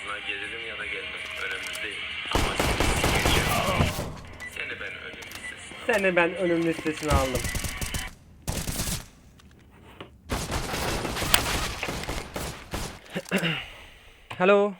ağzına gelirim ya da gelmem. Önemli değil. Ama seni ben ölüm listesine Seni ben ölüm listesine aldım. Hello.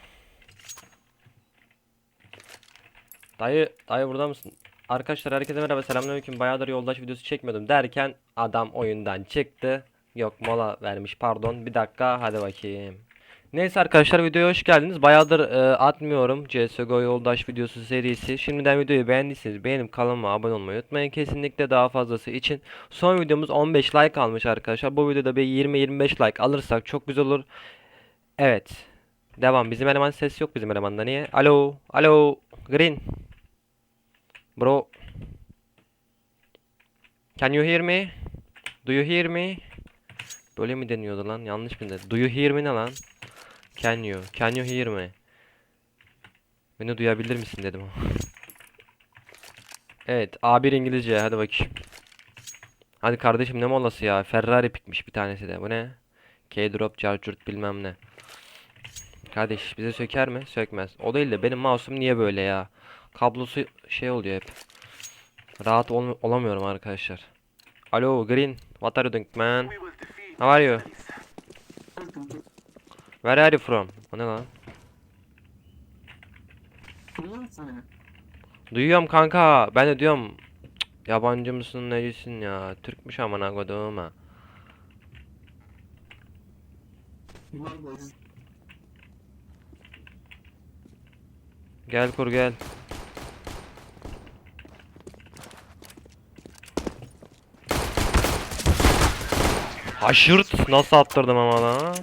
Dayı, dayı burada mısın? Arkadaşlar herkese merhaba selamünaleyküm. Bayağıdır yoldaş videosu çekmiyordum derken adam oyundan çıktı. Yok mola vermiş pardon. Bir dakika hadi bakayım. Neyse arkadaşlar videoya hoş geldiniz. Bayağıdır e, atmıyorum CSGO yoldaş videosu serisi. Şimdiden videoyu beğendiyseniz beğenip kanalıma abone olmayı unutmayın. Kesinlikle daha fazlası için. Son videomuz 15 like almış arkadaşlar. Bu videoda bir 20-25 like alırsak çok güzel olur. Evet. Devam. Bizim eleman ses yok bizim elemanda. Niye? Alo. Alo. Green. Bro. Can you hear me? Do you hear me? Böyle mi deniyordu lan? Yanlış mı dedi? Do you hear me ne lan? Can you? Can you hear me? Beni duyabilir misin dedim. evet. A1 İngilizce. Hadi bakayım. Hadi kardeşim ne molası ya? Ferrari pikmiş bir tanesi de. Bu ne? K-drop, charged bilmem ne. Kardeş bize söker mi? Sökmez. O değil de benim mouse'um niye böyle ya? Kablosu şey oluyor hep. Rahat ol olamıyorum arkadaşlar. Alo Green. What are you doing man? How are you? Where are you from? O ne lan? Duyuyorum kanka. Ben de diyorum. "Cık, Yabancı mısın necisin ya? Türkmüş amına koduğum ha. Gel kur gel. Haşırt nasıl attırdım ama lan.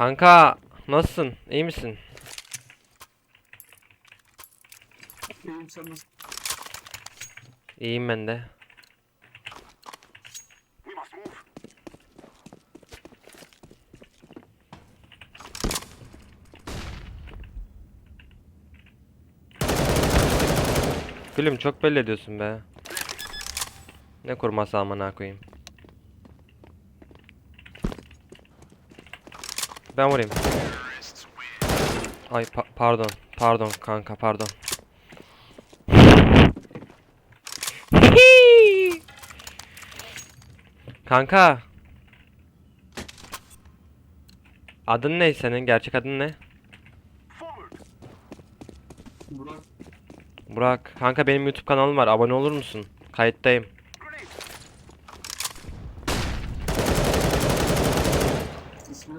Kanka nasılsın? İyi misin? Benim sen nasıl? İyiyim ben de. Gülüm çok belli ediyorsun be. Ne kurması amına koyayım. Ben vurayım. Ay pa- pardon. Pardon kanka pardon. Kanka. Adın ne senin? Gerçek adın ne? Burak Burak. Kanka benim YouTube kanalım var. Abone olur musun? Kayıttayım. ismi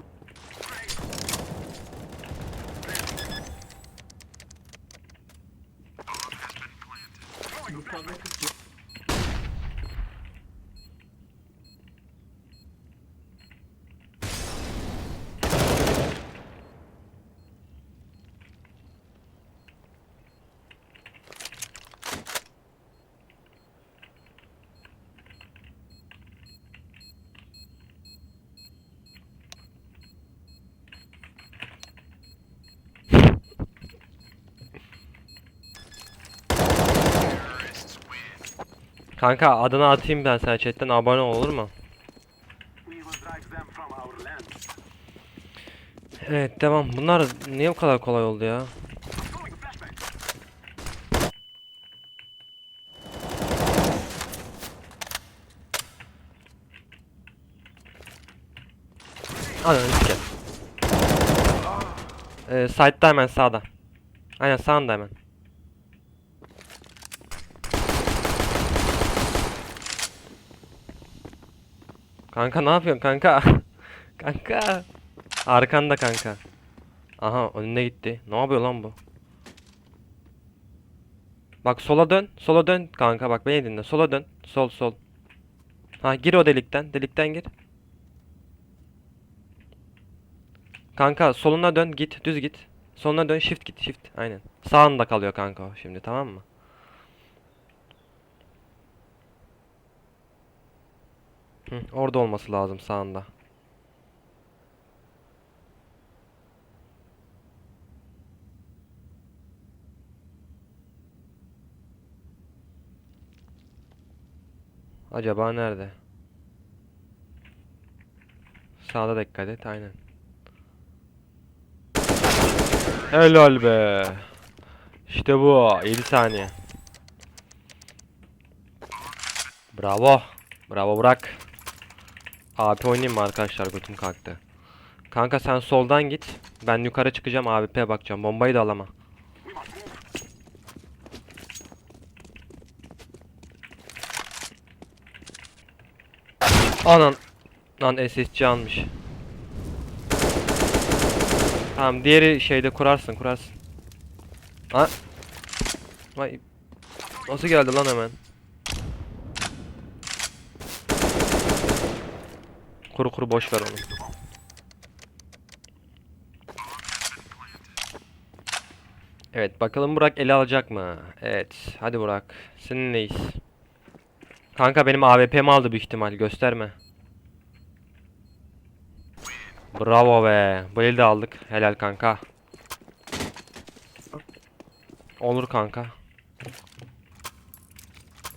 Kanka adını atayım ben sana chatten abone ol olur mu? Evet devam. Bunlar niye bu kadar kolay oldu ya? Ananı siker. Ee, side'da hemen sağda. Aynen sağında hemen. Kanka ne yapıyorsun kanka? kanka. Arkanda kanka. Aha önüne gitti. Ne yapıyor lan bu? Bak sola dön. Sola dön kanka bak beni dinle. Sola dön. Sol sol. Ha gir o delikten. Delikten gir. Kanka soluna dön git. Düz git. Soluna dön shift git shift. Aynen. Sağında kalıyor kanka o şimdi tamam mı? Hı, orada olması lazım sağında. Acaba nerede? Sağda dikkat et aynen. Helal be. İşte bu. 7 saniye. Bravo. Bravo Burak. AP oynayayım mı arkadaşlar? Götüm kalktı. Kanka sen soldan git. Ben yukarı çıkacağım AWP'ye bakacağım. Bombayı da alama. Anan. Lan SSC almış. Tamam diğeri şeyde kurarsın kurarsın. Ha? Vay. Nasıl geldi lan hemen? Kuru kuru boş ver onu. Evet bakalım Burak ele alacak mı? Evet hadi Burak seninleyiz. Kanka benim AWP'mi aldı büyük ihtimal gösterme. Bravo be. Bu elde aldık. Helal kanka. Olur kanka.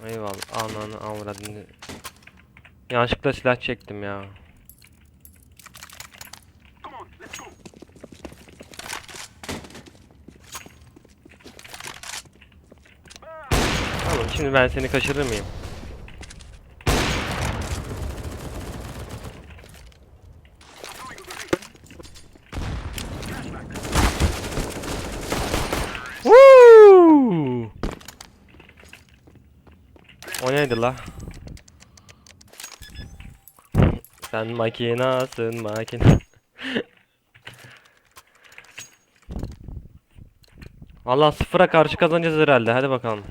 Eyvallah. Ananı avradını. Yanlışlıkla silah çektim ya. Tamam şimdi ben seni kaçırır mıyım? Woo! O neydi la? Sen makinasın makine. Valla sıfıra karşı kazanacağız herhalde. Hadi bakalım.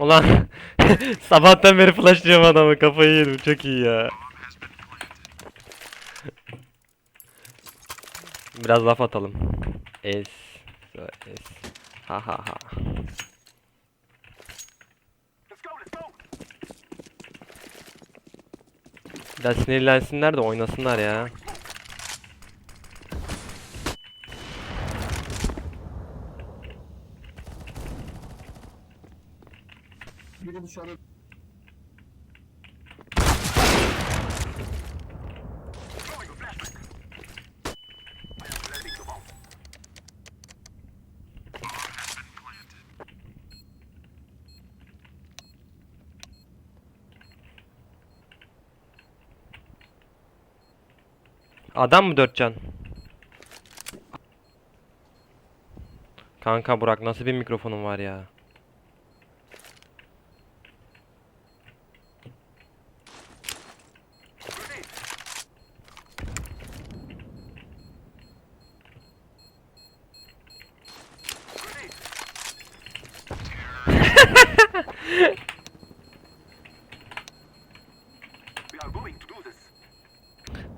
Ulan sabahtan beri flashlıyorum adamı kafayı yedim çok iyi ya. Biraz laf atalım. Es. Es. Ha ha ha. Biraz sinirlensinler de oynasınlar ya. Dışarı. Adam mı Dörtcan? Kanka Burak nasıl bir mikrofonun var ya?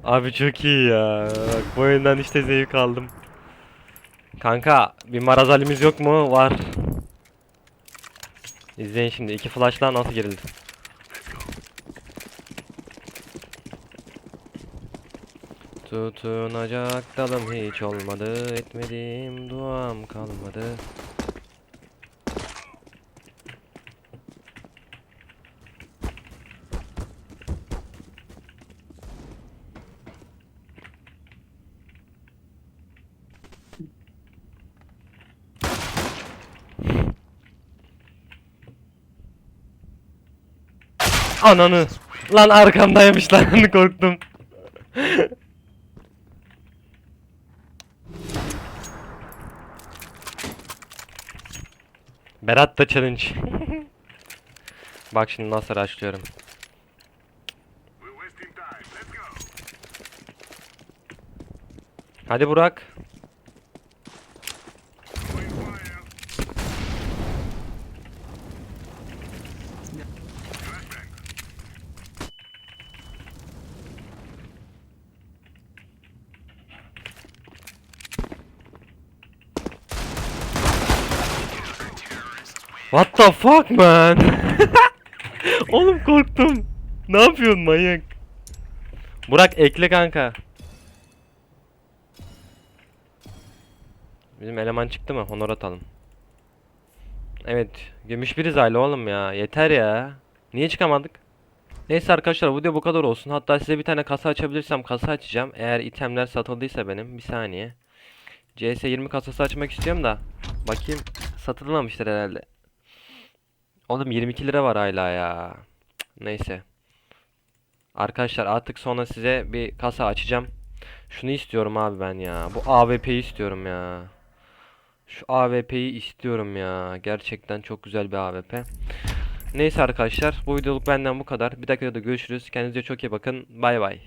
Abi çok iyi ya. Bak bu oyundan işte zevk aldım. Kanka bir maraz halimiz yok mu? Var. İzleyin şimdi iki flashla nasıl girildi. Tutunacak dalım hiç olmadı Etmediğim duam kalmadı Ananı Lan arkamdaymış lan korktum Berat da challenge. Bak şimdi nasıl açlıyorum. Hadi Burak. What the fuck man? Oğlum korktum. Ne yapıyorsun manyak? Burak ekle kanka. Bizim eleman çıktı mı? Honor atalım. Evet. Gümüş biriz aile oğlum ya. Yeter ya. Niye çıkamadık? Neyse arkadaşlar video bu kadar olsun. Hatta size bir tane kasa açabilirsem kasa açacağım. Eğer itemler satıldıysa benim. Bir saniye. CS 20 kasası açmak istiyorum da. Bakayım. Satılmamıştır herhalde. Oğlum 22 lira var hala ya. Neyse. Arkadaşlar artık sonra size bir kasa açacağım. Şunu istiyorum abi ben ya. Bu AWP'yi istiyorum ya. Şu AWP'yi istiyorum ya. Gerçekten çok güzel bir AWP. Neyse arkadaşlar bu videoluk benden bu kadar. Bir dakika da görüşürüz. Kendinize çok iyi bakın. Bay bay.